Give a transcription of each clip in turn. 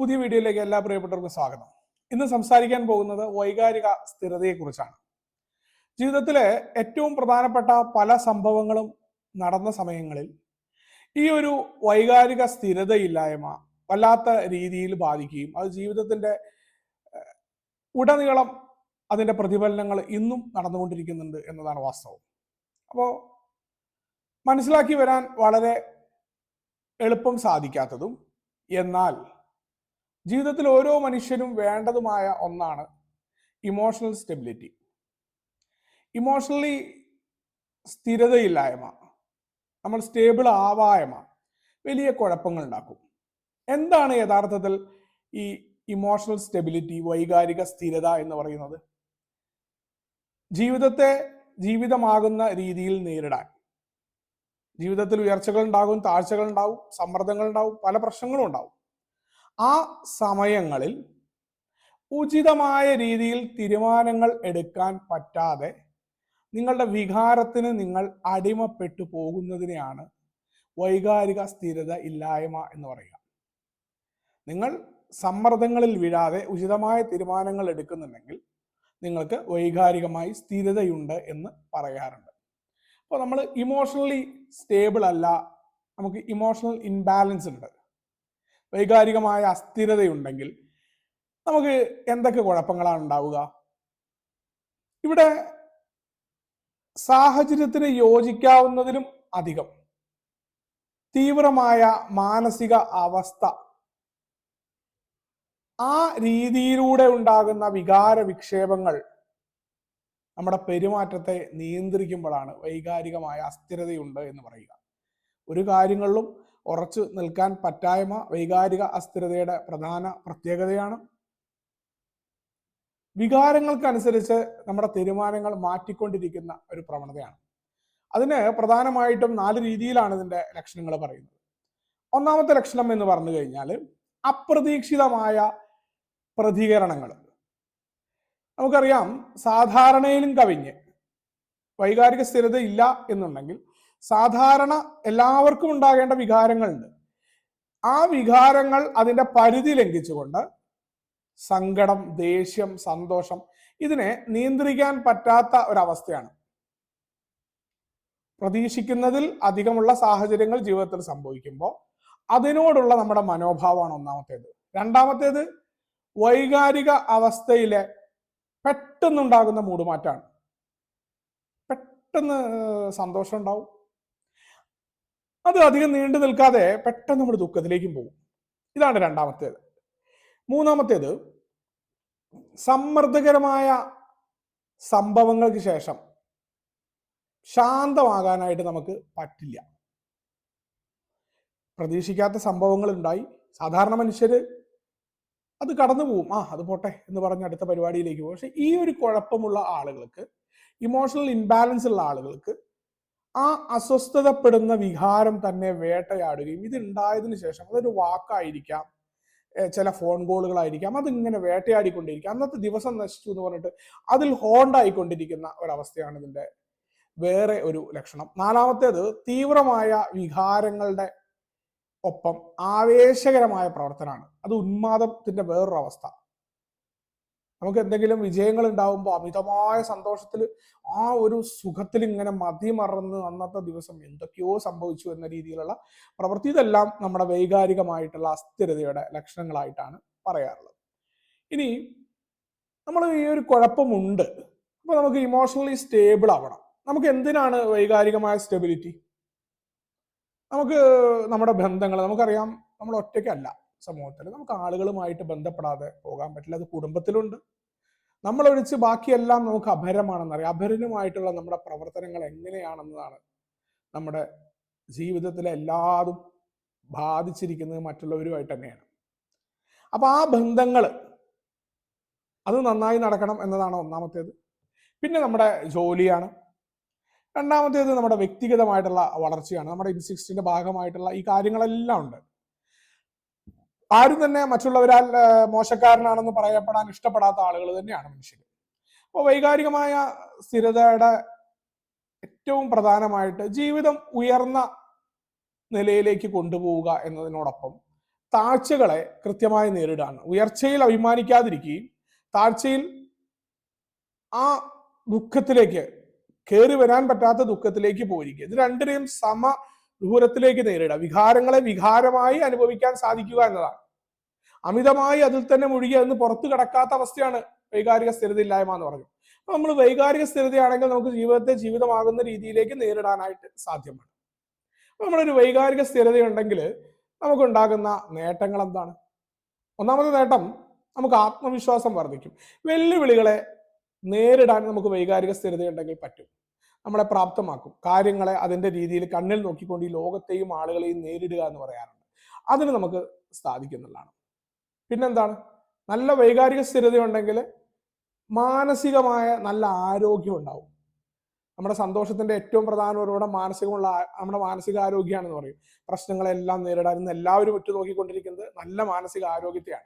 പുതിയ വീഡിയോയിലേക്ക് എല്ലാ പ്രിയപ്പെട്ടവർക്കും സ്വാഗതം. ഇന്ന് സംസാരിക്കാൻ പോകുന്നത് വൈകാരിക സ്ഥിരതയെക്കുറിച്ചാണ്. ജീവിതത്തിലെ ഏറ്റവും പ്രധാനപ്പെട്ട പല സംഭവങ്ങളും നടന്ന സമയങ്ങളിൽ ഈ ഒരു വൈകാരിക സ്ഥിരതയില്ലായ്മ വല്ലാത്ത രീതിയിൽ ബാധിക്കുകയും അത് ജീവിതത്തിന്റെ ഉടനീളം അതിന്റെ പ്രതിഫലനങ്ങൾ ഇന്നും നടന്നുകൊണ്ടിരിക്കുന്നുണ്ട് എന്നതാണ് വാസ്തവം. അപ്പോൾ മനസ്സിലാക്കി വരാൻ വളരെ എളുപ്പം സാധിക്കാത്തതും എന്നാൽ ജീവിതത്തിൽ ഓരോ മനുഷ്യനും വേണ്ടതുമായ ഒന്നാണ് ഇമോഷണൽ സ്റ്റെബിലിറ്റി ഇമോഷണലി സ്ഥിരതയില്ലായ്മ. നമ്മൾ സ്റ്റേബിൾ ആവായ്മ. വലിയ കുഴപ്പങ്ങൾ ഉണ്ടാക്കും. എന്താണ് യഥാർത്ഥത്തിൽ ഈ ഇമോഷണൽ സ്റ്റെബിലിറ്റി വൈകാരിക സ്ഥിരത എന്ന് പറയുന്നത്? ജീവിതത്തെ ജീവിതമാകുന്ന രീതിയിൽ നേരിടാൻ. ജീവിതത്തിൽ ഉയർച്ചകൾ ഉണ്ടാകും താഴ്ചകൾ ഉണ്ടാവും സമ്മർദ്ദങ്ങൾ ഉണ്ടാവും പല പ്രശ്നങ്ങളും ഉണ്ടാവും. ആ സമയങ്ങളിൽ ഉചിതമായ രീതിയിൽ തീരുമാനങ്ങൾ എടുക്കാൻ പറ്റാതെ നിങ്ങളുടെ വികാരത്തിന് നിങ്ങൾ അടിമപ്പെട്ടു പോകുന്നതിനെയാണ് വൈകാരിക സ്ഥിരത ഇല്ലായ്മ എന്ന് പറയുക. നിങ്ങൾ സമ്മർദ്ദങ്ങളിൽ വീഴാതെ ഉചിതമായ തീരുമാനങ്ങൾ എടുക്കുന്നുണ്ടെങ്കിൽ നിങ്ങൾക്ക് വൈകാരികമായി സ്ഥിരതയുണ്ട് എന്ന് പറയാറുണ്ട്. അപ്പോൾ നമ്മൾ ഇമോഷണലി സ്റ്റേബിൾ അല്ല നമുക്ക് ഇമോഷണൽ ഇൻബാലൻസ് ഉണ്ട്. വൈകാരികമായ അസ്ഥിരതയുണ്ടെങ്കിൽ നമുക്ക് എന്തൊക്കെ കുഴപ്പങ്ങളാണ് ഉണ്ടാവുക? ഇവിടെ സാഹചര്യത്തിന് യോജിക്കാവുന്നതിലും അധികം. തീവ്രമായ മാനസിക അവസ്ഥ. ആ രീതിയിലൂടെ ഉണ്ടാകുന്ന വികാര വിക്ഷേപങ്ങൾ നമ്മുടെ പെരുമാറ്റത്തെ നിയന്ത്രിക്കുമ്പോഴാണ് വൈകാരികമായ അസ്ഥിരതയുണ്ട് എന്ന് പറയുക. ഒരു കാര്യങ്ങളിലും ഉറച്ചു നിൽക്കാൻ പറ്റായ്മ വൈകാരിക അസ്ഥിരതയുടെ പ്രധാന പ്രത്യേകതയാണ്. വികാരങ്ങൾക്കനുസരിച്ച് നമ്മുടെ തീരുമാനങ്ങൾ മാറ്റിക്കൊണ്ടിരിക്കുന്ന ഒരു പ്രവണതയാണ്. അതിന് പ്രധാനമായിട്ടും നാല് രീതിയിലാണ് ഇതിന്റെ ലക്ഷണങ്ങൾ പറയുന്നത്. ഒന്നാമത്തെ ലക്ഷണം എന്ന് പറഞ്ഞു കഴിഞ്ഞാൽ അപ്രതീക്ഷിതമായ പ്രതികരണങ്ങൾ. നമുക്കറിയാം സാധാരണയിലും കവിഞ്ഞ് വൈകാരിക സ്ഥിരത ഇല്ല എന്നുണ്ടെങ്കിൽ സാധാരണ എല്ലാവർക്കും ഉണ്ടാകേണ്ട വികാരങ്ങളുണ്ട്. ആ വികാരങ്ങൾ അതിന്റെ പരിധി ലംഘിച്ചുകൊണ്ട് സങ്കടം ദേഷ്യം സന്തോഷം ഇതിനെ നിയന്ത്രിക്കാൻ പറ്റാത്ത ഒരവസ്ഥയാണ്. പ്രതീക്ഷിക്കുന്നതിൽ അധികമുള്ള സാഹചര്യങ്ങൾ ജീവിതത്തിൽ സംഭവിക്കുമ്പോൾ അതിനോടുള്ള നമ്മുടെ മനോഭാവമാണ് ഒന്നാമത്തേത്. രണ്ടാമത്തേത് വൈകാരിക അവസ്ഥയിലെ പെട്ടെന്നുണ്ടാകുന്ന മൂടുമാറ്റാണ് പെട്ടെന്ന് സന്തോഷം ഉണ്ടാവും. അത് അധികം നീണ്ടു നിൽക്കാതെ പെട്ടെന്ന് നമ്മൾ ദുഃഖത്തിലേക്കും പോകും. ഇതാണ് രണ്ടാമത്തേത്. മൂന്നാമത്തേത് സമ്മർദ്ദകരമായ സംഭവങ്ങൾക്ക് ശേഷം ശാന്തമാകാനായിട്ട് നമുക്ക് പറ്റില്ല. പ്രതീക്ഷിക്കാത്ത സംഭവങ്ങൾ ഉണ്ടായി സാധാരണ മനുഷ്യർ അത് കടന്നു പോകും. ആ അത് പോട്ടെ എന്ന് പറഞ്ഞ് അടുത്ത പരിപാടിയിലേക്ക് പോകും. പക്ഷെ ഈ ഒരു കുഴപ്പമുള്ള ആളുകൾക്ക് ഇമോഷണൽ ഇൻബാലൻസ് ഉള്ള ആളുകൾക്ക് ആ അസ്വസ്ഥതപ്പെടുന്ന വികാരം തന്നെ വേട്ടയാടുകയും ഇത് ഉണ്ടായതിനു ശേഷം അതൊരു വാക്കായിരിക്കാം. ചില ഫോൺ കോളുകളായിരിക്കാം അതിങ്ങനെ വേട്ടയാടിക്കൊണ്ടിരിക്കുക. അന്നത്തെ ദിവസം നശിച്ചു എന്ന് പറഞ്ഞിട്ട് അതിൽ ഹോണ്ടായിക്കൊണ്ടിരിക്കുന്ന ഒരവസ്ഥയാണ് ഇതിന്റെ വേറെ ഒരു ലക്ഷണം. നാലാമത്തേത് തീവ്രമായ വികാരങ്ങളുടെ ഒപ്പം ആവേശകരമായ പ്രവർത്തനമാണ്. അത് ഉന്മാദത്തിന്റെ വേറൊരു അവസ്ഥ നമുക്ക് എന്തെങ്കിലും വിജയങ്ങൾ ഉണ്ടാവുമ്പോൾ അമിതമായ സന്തോഷത്തിൽ ആ ഒരു സുഖത്തിൽ ഇങ്ങനെ മതിമറന്ന് അന്നത്തെ ദിവസം എന്തൊക്കെയോ സംഭവിച്ചു എന്ന രീതിയിലുള്ള പ്രവൃത്തി ഇതെല്ലാം നമ്മുടെ വൈകാരികമായിട്ടുള്ള അസ്ഥിരതയുടെ ലക്ഷണങ്ങളായിട്ടാണ് പറയാറുള്ളത്. ഇനി നമ്മൾ ഈ ഒരു കുഴപ്പമുണ്ട്. അപ്പൊ നമുക്ക് ഇമോഷണലി സ്റ്റേബിൾ ആവണം. നമുക്ക് എന്തിനാണ് വൈകാരികമായ സ്റ്റെബിലിറ്റി നമുക്ക് നമ്മുടെ ബന്ധങ്ങൾ നമുക്കറിയാം നമ്മൾ ഒറ്റയ്ക്കല്ല സമൂഹത്തിൽ നമുക്ക് ആളുകളുമായിട്ട് ബന്ധപ്പെടാതെ പോകാൻ പറ്റില്ല. അത് കുടുംബത്തിലുണ്ട്. നമ്മളൊഴിച്ച് ബാക്കിയെല്ലാം നമുക്ക് അഭരമാണെന്നറിയാം അഭരനുമായിട്ടുള്ള നമ്മുടെ പ്രവർത്തനങ്ങൾ എങ്ങനെയാണെന്നതാണ് നമ്മുടെ ജീവിതത്തിലെ എല്ലാതും ബാധിച്ചിരിക്കുന്നത് മറ്റുള്ളവരുമായിട്ട് തന്നെയാണ്. അപ്പൊ ആ ബന്ധങ്ങൾ അത് നന്നായി നടക്കണം എന്നതാണ് ഒന്നാമത്തേത്. പിന്നെ നമ്മുടെ ജോലിയാണ്. രണ്ടാമത്തേത് നമ്മുടെ വ്യക്തിഗതമായിട്ടുള്ള വളർച്ചയാണ്. നമ്മുടെ ഇൻസിക്സ്റ്റിന്റെ ഭാഗമായിട്ടുള്ള ഈ കാര്യങ്ങളെല്ലാം ഉണ്ട്. ആരും തന്നെ മറ്റുള്ളവരാൽ മോശക്കാരനാണെന്ന് പറയപ്പെടാൻ ഇഷ്ടപ്പെടാത്ത ആളുകൾ തന്നെയാണ് മനുഷ്യർ അപ്പോൾ വൈകാരികമായ സ്ഥിരതയുടെ ഏറ്റവും പ്രധാനമായിട്ട് ജീവിതം ഉയർന്ന നിലയിലേക്ക് കൊണ്ടുപോവുക എന്നതിനോടൊപ്പം താഴ്ചകളെ കൃത്യമായി നേരിടാണ്. ഉയർച്ചയിൽ അഭിമാനിക്കാതിരിക്കുകയും താഴ്ചയിൽ ആ ദുഃഖത്തിലേക്ക് കയറി വരാൻ പറ്റാത്ത ദുഃഖത്തിലേക്ക് പോയിരിക്കുക. ഇത് രണ്ടിനെയും സമ ദൂരത്തിലേക്ക് നേരിടുക വികാരങ്ങളെ വികാരമായി അനുഭവിക്കാൻ സാധിക്കുക എന്നതാണ്. അമിതമായി അതിൽ തന്നെ മുഴുകി അതിന് പുറത്തു കിടക്കാത്ത അവസ്ഥയാണ് വൈകാരിക സ്ഥിരതയില്ലായ്മ എന്ന് പറഞ്ഞു അപ്പൊ നമ്മൾ വൈകാരിക സ്ഥിരതയാണെങ്കിൽ നമുക്ക് ജീവിതത്തെ ജീവിതമാകുന്ന രീതിയിലേക്ക് നേരിടാനായിട്ട് സാധ്യമാണ്. അപ്പൊ നമ്മളൊരു വൈകാരിക സ്ഥിരതയുണ്ടെങ്കിൽ നമുക്കുണ്ടാകുന്ന നേട്ടങ്ങൾ എന്താണ്? ഒന്നാമത്തെ നേട്ടം നമുക്ക് ആത്മവിശ്വാസം വർദ്ധിക്കും. വെല്ലുവിളികളെ നേരിടാൻ നമുക്ക് വൈകാരിക സ്ഥിരതയുണ്ടെങ്കിൽ പറ്റും. നമ്മളെ പ്രാപ്തമാക്കും. കാര്യങ്ങളെ അതിന്റെ രീതിയിൽ കണ്ണിൽ നോക്കിക്കൊണ്ട് ഈ ലോകത്തെയും ആളുകളെയും നേരിടുക എന്ന് പറയാറുണ്ട്. അതിന് നമുക്ക് സാധിക്കുന്നുള്ളതാണ്. പിന്നെന്താണ്? നല്ല വൈകാരിക സ്ഥിരതയുണ്ടെങ്കിൽ മാനസികമായ നല്ല ആരോഗ്യം ഉണ്ടാവും. നമ്മുടെ സന്തോഷത്തിന്റെ ഏറ്റവും പ്രധാന ഉറവിടം മാനസികമുള്ള നമ്മുടെ മാനസിക ആരോഗ്യമാണെന്ന് പറയും. പ്രശ്നങ്ങളെല്ലാം നേരിടാൻ ഇന്ന് എല്ലാവരും ഒറ്റ നോക്കിക്കൊണ്ടിരിക്കുന്നത് നല്ല മാനസിക ആരോഗ്യത്തെയാണ്.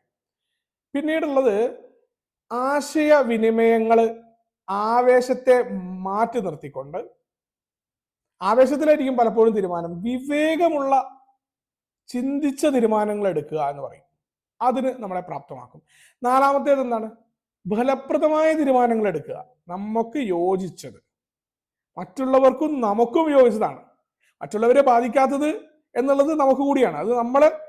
പിന്നീടുള്ളത് ആശയവിനിമയങ്ങൾ ആവേശത്തെ മാറ്റി നിർത്തിക്കൊണ്ട് ആവേശത്തിലായിരിക്കും പലപ്പോഴും തീരുമാനം. വിവേകമുള്ള ചിന്തിച്ച തീരുമാനങ്ങൾ എടുക്കുക എന്ന് പറയും. അതിന് നമ്മളെ പ്രാപ്തമാക്കും. നാലാമത്തേത് എന്താണ്? ഫലപ്രദമായ തീരുമാനങ്ങൾ എടുക്കുക. നമുക്ക് യോജിച്ചത്. മറ്റുള്ളവർക്കും നമുക്കും യോജിച്ചതാണ്. മറ്റുള്ളവരെ ബാധിക്കാത്തത് എന്നുള്ളത് നമുക്ക് കൂടിയാണ്. അത് നമ്മൾ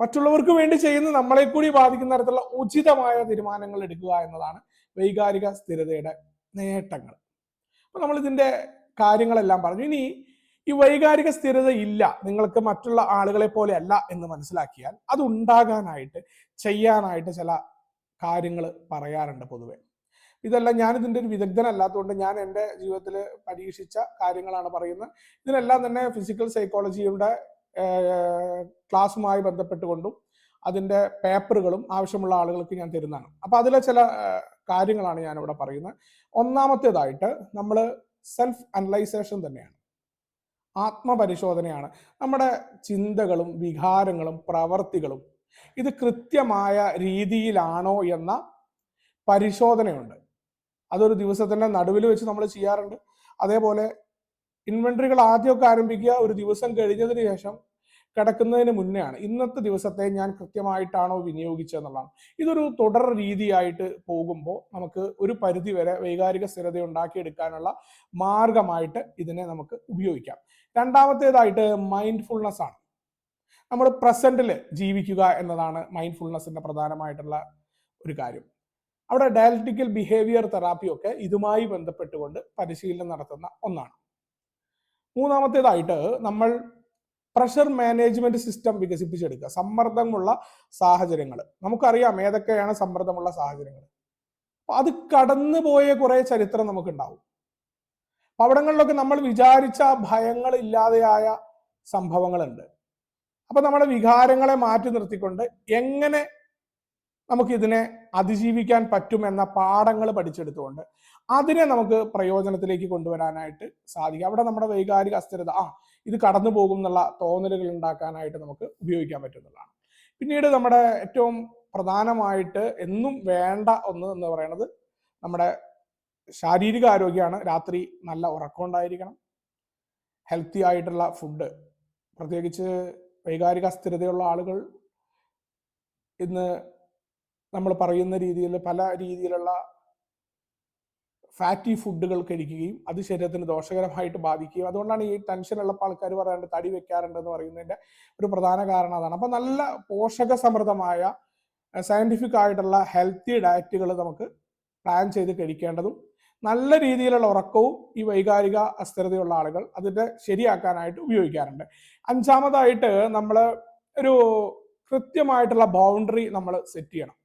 മറ്റുള്ളവർക്ക് വേണ്ടി ചെയ്യുന്ന നമ്മളെ കൂടി ബാധിക്കുന്ന തരത്തിലുള്ള ഉചിതമായ തീരുമാനങ്ങൾ എടുക്കുക എന്നതാണ് വൈകാരിക സ്ഥിരതയുടെ നേട്ടങ്ങൾ. അപ്പൊ നമ്മൾ ഇതിന്റെ കാര്യങ്ങളെല്ലാം പറഞ്ഞു. ഇനി ഈ വൈകാരിക സ്ഥിരത ഇല്ല നിങ്ങൾക്ക് മറ്റുള്ള ആളുകളെ പോലെ അല്ല എന്ന് മനസ്സിലാക്കിയാൽ അത് ഉണ്ടാകാനായിട്ട് ചെയ്യാനായിട്ട് ചില കാര്യങ്ങൾ പറയാറുണ്ട് പൊതുവെ. ഇതെല്ലാം ഞാൻ ഇതിന്റെ ഒരു വിദഗ്ധനല്ലാത്തതുകൊണ്ട് ഞാൻ എന്റെ ജീവിതത്തിൽ പരീക്ഷിച്ച കാര്യങ്ങളാണ് പറയുന്നത്. ഇതിനെല്ലാം തന്നെ ഫിസിക്കൽ സൈക്കോളജിയുടെ ക്ലാസ്സുമായി ബന്ധപ്പെട്ടുകൊണ്ടും അതിന്റെ പേപ്പറുകളും ആവശ്യമുള്ള ആളുകൾക്ക് ഞാൻ തരുന്നതാണ്. അപ്പൊ അതിലെ ചില കാര്യങ്ങളാണ് ഞാൻ ഇവിടെ പറയുന്നത്. ഒന്നാമത്തേതായിട്ട് നമ്മൾ സെൽഫ് അനലൈസേഷൻ തന്നെയാണ്. ആത്മപരിശോധനയാണ്. നമ്മുടെ ചിന്തകളും വികാരങ്ങളും പ്രവർത്തികളും ഇത് കൃത്യമായ രീതിയിലാണോ എന്ന പരിശോധനയുണ്ട്. അതൊരു ദിവസത്തിന്റെ നടുവിൽ വെച്ച് നമ്മൾ ചെയ്യാറുണ്ട്. അതേപോലെ ഇൻവെൻട്രികൾ ആദ്യമൊക്കെ ആരംഭിക്കുക ഒരു ദിവസം കഴിഞ്ഞതിന് ശേഷം കിടക്കുന്നതിന് മുന്നെയാണ്. ഇന്നത്തെ ദിവസത്തെ ഞാൻ കൃത്യമായിട്ടാണോ വിനിയോഗിച്ചതെന്നുള്ളതാണ്. ഇതൊരു തുടർ രീതിയായിട്ട് പോകുമ്പോൾ നമുക്ക് ഒരു പരിധി വരെ വൈകാരിക സ്ഥിരത ഉണ്ടാക്കിയെടുക്കാനുള്ള മാർഗമായിട്ട് ഇതിനെ നമുക്ക് ഉപയോഗിക്കാം. രണ്ടാമത്തേതായിട്ട് മൈൻഡ്ഫുൾനെസ് ആണ്. നമ്മൾ പ്രസന്റിൽ ജീവിക്കുക എന്നതാണ് മൈൻഡ്ഫുൾനെസ്സിന്റെ പ്രധാനമായിട്ടുള്ള ഒരു കാര്യം. അവിടെ ഡയലറ്റിക്കൽ ബിഹേവിയർ തെറാപ്പി ഒക്കെ ഇതുമായി ബന്ധപ്പെട്ടുകൊണ്ട് പരിശീലനം നടത്തുന്ന ഒന്നാണ്. മൂന്നാമത്തേതായിട്ട് നമ്മൾ പ്രഷർ മാനേജ്മെന്റ് സിസ്റ്റം വികസിപ്പിച്ചെടുക്കുക. സമ്മർദ്ദമുള്ള സാഹചര്യങ്ങൾ നമുക്കറിയാം ഏതൊക്കെയാണ് സമ്മർദ്ദമുള്ള സാഹചര്യങ്ങൾ അത് കടന്നുപോയ കുറെ ചരിത്രം നമുക്കുണ്ടാവും. അപ്പൊ അവിടങ്ങളിലൊക്കെ നമ്മൾ വിചാരിച്ച ഭയങ്ങൾ ഇല്ലാതെയായ സംഭവങ്ങളുണ്ട്. അപ്പൊ നമ്മുടെ വികാരങ്ങളെ മാറ്റി നിർത്തിക്കൊണ്ട് എങ്ങനെ നമുക്കിതിനെ അതിജീവിക്കാൻ പറ്റുമെന്ന പാഠങ്ങൾ പഠിച്ചെടുത്തുകൊണ്ട് അതിനെ നമുക്ക് പ്രയോജനത്തിലേക്ക് കൊണ്ടുവരാനായിട്ട് സാധിക്കും. അവിടെ നമ്മുടെ വൈകാരിക അസ്ഥിരത. ആ ഇത് കടന്നു പോകും എന്നുള്ള തോന്നലുകൾ ഉണ്ടാക്കാനായിട്ട് നമുക്ക് ഉപയോഗിക്കാൻ പറ്റുന്നതാണ്. പിന്നീട് നമ്മുടെ ഏറ്റവും പ്രധാനമായിട്ട് എന്നും വേണ്ട ഒന്ന് എന്ന് പറയുന്നത് നമ്മുടെ ശാരീരിക ആരോഗ്യമാണ്. രാത്രി നല്ല ഉറക്കം ഉണ്ടായിരിക്കണം. ഹെൽത്തി ആയിട്ടുള്ള ഫുഡ് പ്രത്യേകിച്ച് വൈകാരിക അസ്ഥിരതയുള്ള ആളുകൾ ഇന്ന് നമ്മൾ പറയുന്ന രീതിയിൽ പല രീതിയിലുള്ള ഫാറ്റി ഫുഡുകൾ കഴിക്കുകയും അത് ശരീരത്തിന് ദോഷകരമായിട്ട് ബാധിക്കുകയും അതുകൊണ്ടാണ് ഈ ടെൻഷൻ ഉള്ള ആൾക്കാർ പറയാണ്ട് തടി വെക്കാറുണ്ടെന്ന് പറയുന്നതിന്റെ ഒരു പ്രധാന കാരണം അതാണ്. അപ്പം നല്ല പോഷക സമൃദ്ധമായ സയന്റിഫിക് ആയിട്ടുള്ള ഹെൽത്തി ഡയറ്റുകൾ നമുക്ക് പ്ലാൻ ചെയ്ത് കഴിക്കേണ്ടതും നല്ല രീതിയിലുള്ള ഉറക്കവും ഈ വൈകാരിക അസ്ഥിരതയുള്ള ആളുകൾ അതിന്റെ ശരിയാക്കാനായിട്ട് ഉപയോഗിക്കാറുണ്ട്. അഞ്ചാമതായിട്ട് നമ്മൾ ഒരു കൃത്യമായിട്ടുള്ള ബൗണ്ടറി നമ്മൾ സെറ്റ് ചെയ്യണം.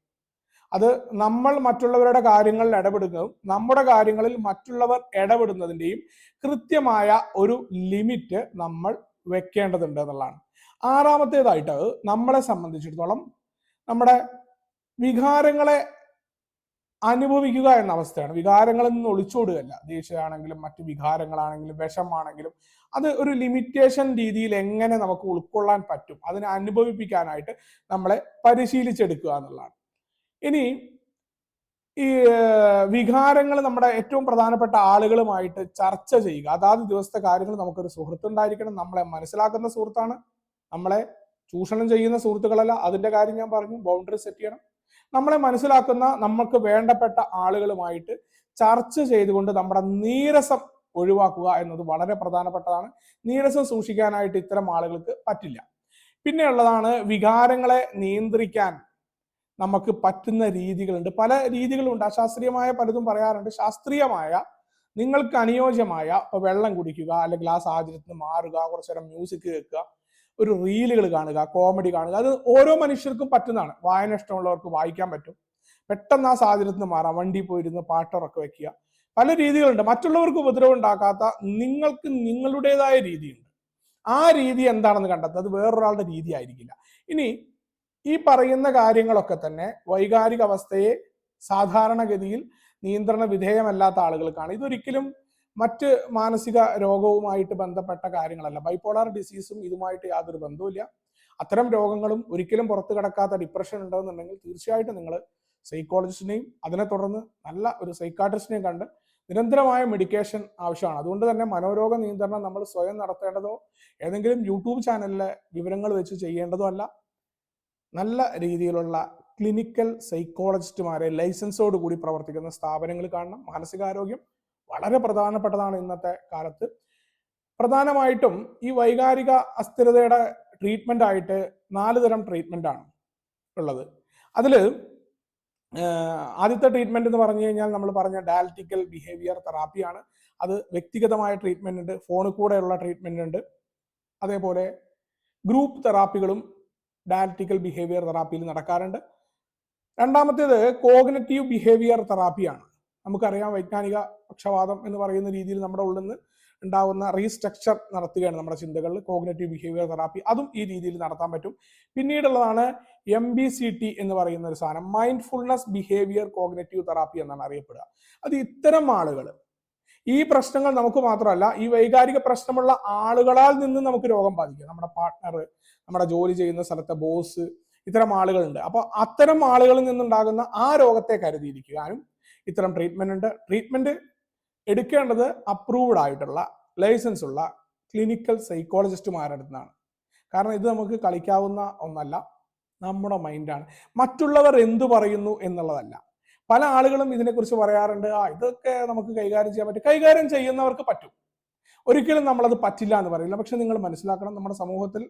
അത് നമ്മൾ മറ്റുള്ളവരുടെ കാര്യങ്ങളിൽ ഇടപെടുന്നതും നമ്മുടെ കാര്യങ്ങളിൽ മറ്റുള്ളവർ ഇടപെടുന്നതിന്റെയും കൃത്യമായ ഒരു ലിമിറ്റ് നമ്മൾ വെക്കേണ്ടതുണ്ട് എന്നുള്ളതാണ്. ആറാമത്തേതായിട്ട് നമ്മളെ സംബന്ധിച്ചിടത്തോളം നമ്മുടെ വികാരങ്ങളെ അനുഭവിക്കുക എന്ന അവസ്ഥയാണ്. വികാരങ്ങളിൽ നിന്ന് ഒളിച്ചോടുകയല്ല ദേഷ്യമാണെങ്കിലും മറ്റു വികാരങ്ങളാണെങ്കിലും വിഷമാണെങ്കിലും അത് ഒരു ലിമിറ്റേഷൻ രീതിയിൽ എങ്ങനെ നമുക്ക് ഉൾക്കൊള്ളാൻ പറ്റും അതിനെ അനുഭവിപ്പിക്കാനായിട്ട് നമ്മളെ പരിശീലിച്ചെടുക്കുക എന്നുള്ളതാണ്. ഇനി ഈ വികാരങ്ങൾ നമ്മുടെ ഏറ്റവും പ്രധാനപ്പെട്ട ആളുകളുമായിട്ട് ചർച്ച ചെയ്യുക. അതാത് ദിവസത്തെ കാര്യങ്ങൾ നമുക്കൊരു സുഹൃത്തുണ്ടായിരിക്കണം. നമ്മളെ മനസ്സിലാക്കുന്ന സുഹൃത്താണ്. നമ്മളെ ചൂഷണം ചെയ്യുന്ന സുഹൃത്തുക്കളല്ല. അതിന്റെ കാര്യം ഞാൻ പറഞ്ഞു. ബൗണ്ടറി സെറ്റ് ചെയ്യണം. നമ്മളെ മനസ്സിലാക്കുന്ന നമുക്ക് വേണ്ടപ്പെട്ട ആളുകളുമായിട്ട് ചർച്ച ചെയ്തുകൊണ്ട് നമ്മുടെ നീരസം ഒഴിവാക്കുക എന്നത് വളരെ പ്രധാനപ്പെട്ടതാണ്. നീരസം സൂക്ഷിക്കാനായിട്ട് ഇത്തരം ആളുകൾക്ക് പറ്റില്ല. പിന്നെയുള്ളതാണ് വികാരങ്ങളെ നിയന്ത്രിക്കാൻ. നമുക്ക് പറ്റുന്ന രീതികളുണ്ട്. പല രീതികളുണ്ട്. അശാസ്ത്രീയമായ പലതും പറയാറുണ്ട്. ശാസ്ത്രീയമായ നിങ്ങൾക്ക് അനുയോജ്യമായ വെള്ളം കുടിക്കുക അല്ലെങ്കിൽ ആ സാഹചര്യത്തിൽ നിന്ന് മാറുക കുറച്ചു നേരം മ്യൂസിക് കേൾക്കുക ഒരു റീലുകൾ കാണുക കോമഡി കാണുക. അത് ഓരോ മനുഷ്യർക്കും പറ്റുന്നതാണ്. വായന ഇഷ്ടമുള്ളവർക്ക് വായിക്കാൻ പറ്റും. പെട്ടെന്ന് ആ സാഹചര്യത്തിൽ നിന്ന് മാറാം. വണ്ടി പോയിരുന്ന് പാട്ടുറക്കെ വെക്കുക. പല രീതികളുണ്ട്. മറ്റുള്ളവർക്ക് ഉപദ്രവം ഉണ്ടാക്കാത്ത നിങ്ങൾക്ക് നിങ്ങളുടേതായ രീതിയുണ്ട്. ആ രീതി എന്താണെന്ന് കണ്ടെത്തുക അത് വേറൊരാളുടെ രീതി ആയിരിക്കില്ല. ഇനി ഈ പറയുന്ന കാര്യങ്ങളൊക്കെ തന്നെ വൈകാരിക അവസ്ഥയെ സാധാരണഗതിയിൽ നിയന്ത്രണ വിധേയമല്ലാത്ത ആളുകൾക്കാണ് ഇതൊരിക്കലും മറ്റ് മാനസിക രോഗവുമായിട്ട് ബന്ധപ്പെട്ട കാര്യങ്ങളല്ല. ബൈപ്പോളാർ ഡിസീസും ഇതുമായിട്ട് യാതൊരു ബന്ധവുമില്ല. അത്തരം രോഗങ്ങളും ഒരിക്കലും പുറത്തു കിടക്കാത്ത ഡിപ്രഷൻ ഉണ്ടെന്നുണ്ടെങ്കിൽ തീർച്ചയായിട്ടും നിങ്ങൾ സൈക്കോളജിസ്റ്റിനെയും അതിനെ തുടർന്ന് നല്ല ഒരു സൈക്കാട്രിസ്റ്റിനെയും കണ്ട് നിരന്തരമായ മെഡിക്കേഷൻ ആവശ്യമാണ്. അതുകൊണ്ട് തന്നെ മനോരോഗ നിയന്ത്രണം നമ്മൾ സ്വയം നടത്തേണ്ടതോ ഏതെങ്കിലും യൂട്യൂബ് ചാനലിലെ വിവരങ്ങൾ വെച്ച് ചെയ്യേണ്ടതോ അല്ല. നല്ല രീതിയിലുള്ള ക്ലിനിക്കൽ സൈക്കോളജിസ്റ്റുമാരെ ലൈസൻസോട് കൂടി പ്രവർത്തിക്കുന്ന സ്ഥാപനങ്ങൾ കാണണം. മാനസികാരോഗ്യം വളരെ പ്രധാനപ്പെട്ടതാണ് ഇന്നത്തെ കാലത്ത്. പ്രധാനമായിട്ടും ഈ വൈകാരിക അസ്ഥിരതയുടെ ട്രീറ്റ്മെന്റ് ആയിട്ട് നാല് തരം ട്രീറ്റ്മെന്റ് ആണ് ഉള്ളത്. അതിൽ ആദ്യത്തെ ട്രീറ്റ്മെന്റ് എന്ന് പറഞ്ഞു കഴിഞ്ഞാൽ നമ്മൾ പറഞ്ഞ ഡയാലറ്റിക്കൽ ബിഹേവിയർ തെറാപ്പിയാണ് അത് വ്യക്തിഗതമായ ട്രീറ്റ്മെന്റ് ഉണ്ട് ഫോണിൽ കൂടെയുള്ള ട്രീറ്റ്മെന്റ് ഉണ്ട്. അതേപോലെ ഗ്രൂപ്പ് തെറാപ്പികളും ഡയലറ്റിക്കൽ ബിഹേവിയർ തെറാപ്പിയിൽ നടക്കാറുണ്ട്. രണ്ടാമത്തേത് കോഗ്നറ്റീവ് ബിഹേവിയർ തെറാപ്പിയാണ് നമുക്കറിയാം വൈജ്ഞാനിക പക്ഷപാതം എന്ന് പറയുന്ന രീതിയിൽ നമ്മുടെ ഉള്ളിൽ നിന്ന് ഉണ്ടാവുന്ന റീസ്ട്രക്ചർ നടത്തുകയാണ് നമ്മുടെ ചിന്തകളിൽ കോഗ്നറ്റീവ് ബിഹേവിയർ തെറാപ്പി അതും ഈ രീതിയിൽ നടത്താൻ പറ്റും. പിന്നീടുള്ളതാണ് എം ബി സി ടി എന്ന് പറയുന്ന ഒരു സാധനം. മൈൻഡ്ഫുൾനെസ് ബിഹേവിയർ കോഗ്നറ്റീവ് തെറാപ്പി എന്നാണ് അറിയപ്പെടുക. അത് ഇത്തരം ആളുകൾ ഈ പ്രശ്നങ്ങൾ നമുക്ക് മാത്രമല്ല ഈ വൈകാരിക പ്രശ്നമുള്ള ആളുകളാൽ നിന്ന് നമുക്ക് രോഗം ബാധിക്കും. നമ്മുടെ പാർട്ട്ണർ നമ്മുടെ ജോലി ചെയ്യുന്ന സ്ഥലത്തെ ബോസ് ഇത്തരം ആളുകളുണ്ട്. അപ്പോൾ അത്തരം ആളുകളിൽ നിന്നുണ്ടാകുന്ന ആ രോഗത്തെ കരുതിയിരിക്കാനും ഇത്തരം ട്രീറ്റ്മെന്റ് ഉണ്ട്. ട്രീറ്റ്മെന്റ് എടുക്കേണ്ടത് അപ്രൂവ്ഡ് ആയിട്ടുള്ള ലൈസൻസ് ഉള്ള ക്ലിനിക്കൽ സൈക്കോളജിസ്റ്റുമാരുടെ അടുത്താണ്. കാരണം ഇത് നമുക്ക് കളിക്കാവുന്ന ഒന്നല്ല നമ്മുടെ മൈൻഡാണ് മറ്റുള്ളവർ എന്തു പറയുന്നു എന്നുള്ളതല്ല. പല ആളുകളും ഇതിനെക്കുറിച്ച് പറയാറുണ്ട് ആ ഇതൊക്കെ നമുക്ക് കൈകാര്യം ചെയ്യാൻ പറ്റും. കൈകാര്യം ചെയ്യുന്നവർക്ക് പറ്റും. ഒരിക്കലും നമ്മളത് പറ്റില്ല എന്ന് പറയില്ല. പക്ഷെ നിങ്ങൾ മനസ്സിലാക്കണം നമ്മുടെ സമൂഹത്തിൽ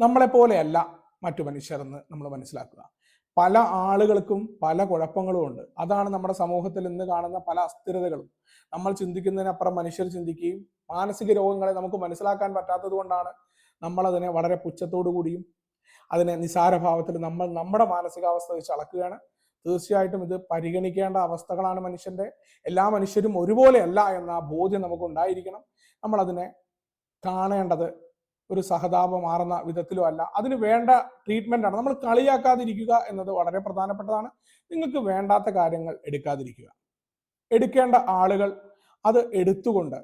നമ്മളെ പോലെയല്ല മറ്റു മനുഷ്യരെന്ന് നമ്മൾ മനസ്സിലാക്കുക. പല ആളുകൾക്കും പല കുഴപ്പങ്ങളും ഉണ്ട്. അതാണ് നമ്മുടെ സമൂഹത്തിൽ ഇന്ന് കാണുന്ന പല അസ്ഥിരതകളും. നമ്മൾ ചിന്തിക്കുന്നതിനപ്പുറം മനുഷ്യർ ചിന്തിക്കുകയും മാനസിക രോഗങ്ങളെ നമുക്ക് മനസ്സിലാക്കാൻ പറ്റാത്തത് കൊണ്ടാണ് നമ്മളതിനെ വളരെ പുച്ഛത്തോടു കൂടിയും അതിനെ നിസാരഭാവത്തിൽ നമ്മൾ നമ്മുടെ മാനസികാവസ്ഥ വെച്ച് അളക്കുകയാണ്. തീർച്ചയായിട്ടും ഇത് പരിഗണിക്കേണ്ട അവസ്ഥകളാണ് മനുഷ്യന്റെ എല്ലാ മനുഷ്യരും ഒരുപോലെയല്ല എന്ന ബോധ്യം നമുക്ക് ഉണ്ടായിരിക്കണം നമ്മൾ അതിനെ കാണേണ്ടത് ഒരു സഹതാപം മാറുന്ന വിധത്തിലും അല്ല. അതിന് വേണ്ട ട്രീറ്റ്മെന്റ് ആണ്. നമ്മൾ കളിയാക്കാതിരിക്കുക എന്നത് വളരെ പ്രധാനപ്പെട്ടതാണ്. നിങ്ങൾക്ക് വേണ്ടാത്ത കാര്യങ്ങൾ എടുക്കാതിരിക്കുക. എടുക്കേണ്ട ആളുകൾ അത് എടുത്തുകൊണ്ട്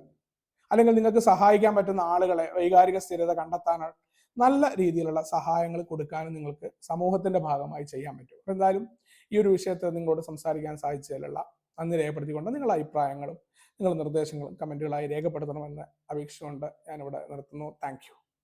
അല്ലെങ്കിൽ നിങ്ങൾക്ക് സഹായിക്കാൻ പറ്റുന്ന ആളുകളെ വൈകാരിക സ്ഥിരത കണ്ടെത്താനോ നല്ല രീതിയിലുള്ള സഹായങ്ങൾ കൊടുക്കാനും നിങ്ങൾക്ക് സമൂഹത്തിന്റെ ഭാഗമായി ചെയ്യാൻ പറ്റും. എന്തായാലും ഈ ഒരു വിഷയത്തെ നിങ്ങളോട് സംസാരിക്കാൻ സാധിച്ചതിലുള്ള നന്ദി രേഖപ്പെടുത്തിക്കൊണ്ട് നിങ്ങളുടെ അഭിപ്രായങ്ങളും നിങ്ങളുടെ നിർദ്ദേശങ്ങളും കമന്റുകളായി രേഖപ്പെടുത്തണമെന്ന് അപേക്ഷിച്ചുകൊണ്ട് ഞാനിവിടെ നിർത്തുന്നു. താങ്ക്